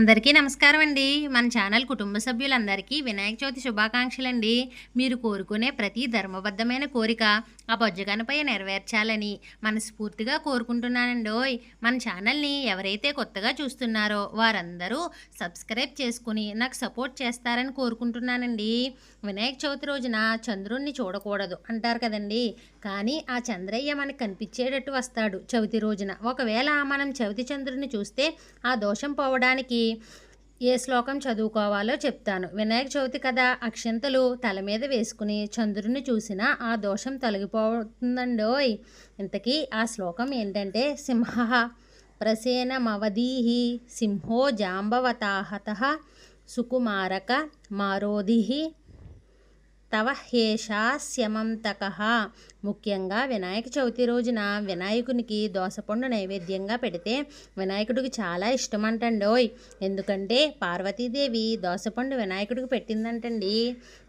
అందరికీ నమస్కారం అండి. మన ఛానల్ కుటుంబ సభ్యులందరికీ వినాయక చవితి శుభాకాంక్షలండి. మీరు కోరుకునే ప్రతి ధర్మబద్ధమైన కోరిక ఆ బొజ్జగనపై నెరవేర్చాలని మనస్ఫూర్తిగా కోరుకుంటున్నానండి ఓయ్ మన ఛానల్ని ఎవరైతే కొత్తగా చూస్తున్నారో వారందరూ సబ్స్క్రైబ్ చేసుకుని నాకు సపోర్ట్ చేస్తారని కోరుకుంటున్నానండి. వినాయక చవితి రోజున చంద్రుణ్ణి చూడకూడదు అంటారు కదండి. కానీ ఆ చంద్రయ్య మనకు కనిపించేటట్టు వస్తాడు చవితి రోజున. ఒకవేళ మనం చవితి చంద్రుడిని చూస్తే ఆ దోషం పోవడానికి ఏ శ్లోకం చదువుకోవాలో చెప్తాను. వినాయక చవితి కదా అక్షంతలు తల మీద వేసుకుని చంద్రుని చూసినా ఆ దోషం తొలగిపోతుందండోయ్. ఇంతకీ ఆ శ్లోకం ఏంటంటే సింహ ప్రసేనమవధీహి సింహో జాంబవతాహత సుకుమారక మారోధి తవ హేషాస్యమంతక ముఖ్యంగా వినాయక చవితి రోజున వినాయకునికి దోసపండు నైవేద్యంగా పెడితే వినాయకుడికి చాలా ఇష్టమంటండోయ్. ఎందుకంటే పార్వతీదేవి దోసపండు వినాయకుడికి పెట్టిందంటండి.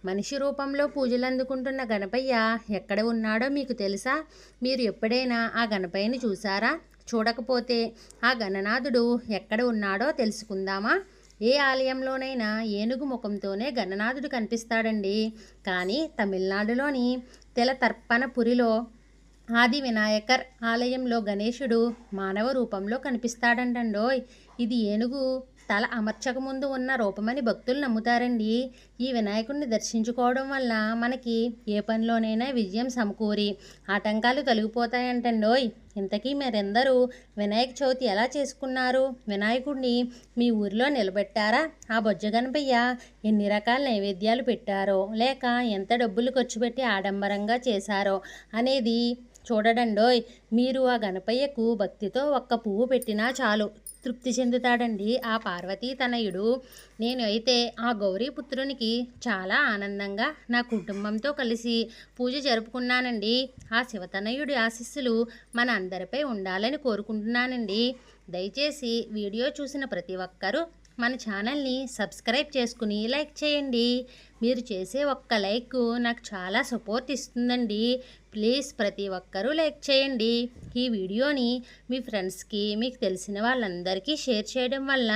మనిషి రూపంలో పూజలు అందుకుంటున్న గణపయ్య ఎక్కడ ఉన్నాడో మీకు తెలుసా? మీరు ఎప్పుడైనా ఆ గణపయ్యని చూసారా? చూడకపోతే ఆ గణనాథుడు ఎక్కడ ఉన్నాడో తెలుసుకుందామా? ఏ ఆలయంలోనైనా ఏనుగు ముఖంతోనే గణనాథుడు కనిపిస్తాడండి. కానీ తమిళనాడులోని తెలతర్పణపురిలో ఆది వినాయకర్ ఆలయంలో గణేశుడు మానవ రూపంలో కనిపిస్తాడంటండోయ్. ఇది ఏనుగు తల అమర్చక ముందు ఉన్న రూపమని భక్తులు నమ్ముతారండి. ఈ వినాయకుడిని దర్శించుకోవడం వల్ల మనకి ఏ పనిలోనైనా విజయం సమకూరి ఆటంకాలు తొలగిపోతాయంటండోయ్. ఇంతకీ మీరెందరూ వినాయక చవితి ఎలా చేసుకున్నారు? వినాయకుడిని మీ ఊరిలో నిలబెట్టారా? ఆ బొజ్జ గణపయ్య ఎన్ని రకాల నైవేద్యాలు పెట్టారో లేక ఎంత డబ్బులు ఖర్చు పెట్టి ఆడంబరంగా చేశారో అనేది చూడడండోయ్ మీరు ఆ గణపయ్యకు భక్తితో ఒక్క పువ్వు పెట్టినా చాలు. తృప్తి చెందుతాడండి ఆ పార్వతీ తనయుడు. నేను అయితే ఆ గౌరీపుత్రునికి చాలా ఆనందంగా నా కుటుంబంతో కలిసి పూజ జరుపుకున్నానండి. ఆ శివతనయుడి ఆశీస్సులు మన అందరిపై ఉండాలని కోరుకుంటున్నానండి. దయచేసి వీడియో చూసిన ప్రతి ఒక్కరూ మన ఛానల్ని సబ్స్క్రైబ్ చేసుకుని లైక్ చేయండి. మీరు చేసే ఒక్క లైక్ నాకు చాలా సపోర్ట్ ఇస్తుందండి. ప్లీజ్ ప్రతి ఒక్కరూ లైక్ చేయండి. ఈ వీడియోని మీ ఫ్రెండ్స్కి మీకు తెలిసిన వాళ్ళందరికీ షేర్ చేయడం వల్ల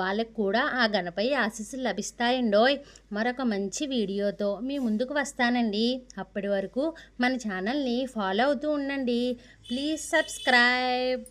వాళ్ళకు కూడా ఆ గణపై ఆశీస్సులు లభిస్తాయండోయ్. మరొక మంచి వీడియోతో మీ ముందుకు వస్తానండి. అప్పటి వరకు మన ఛానల్ని ఫాలో అవుతూ ఉండండి. Please subscribe.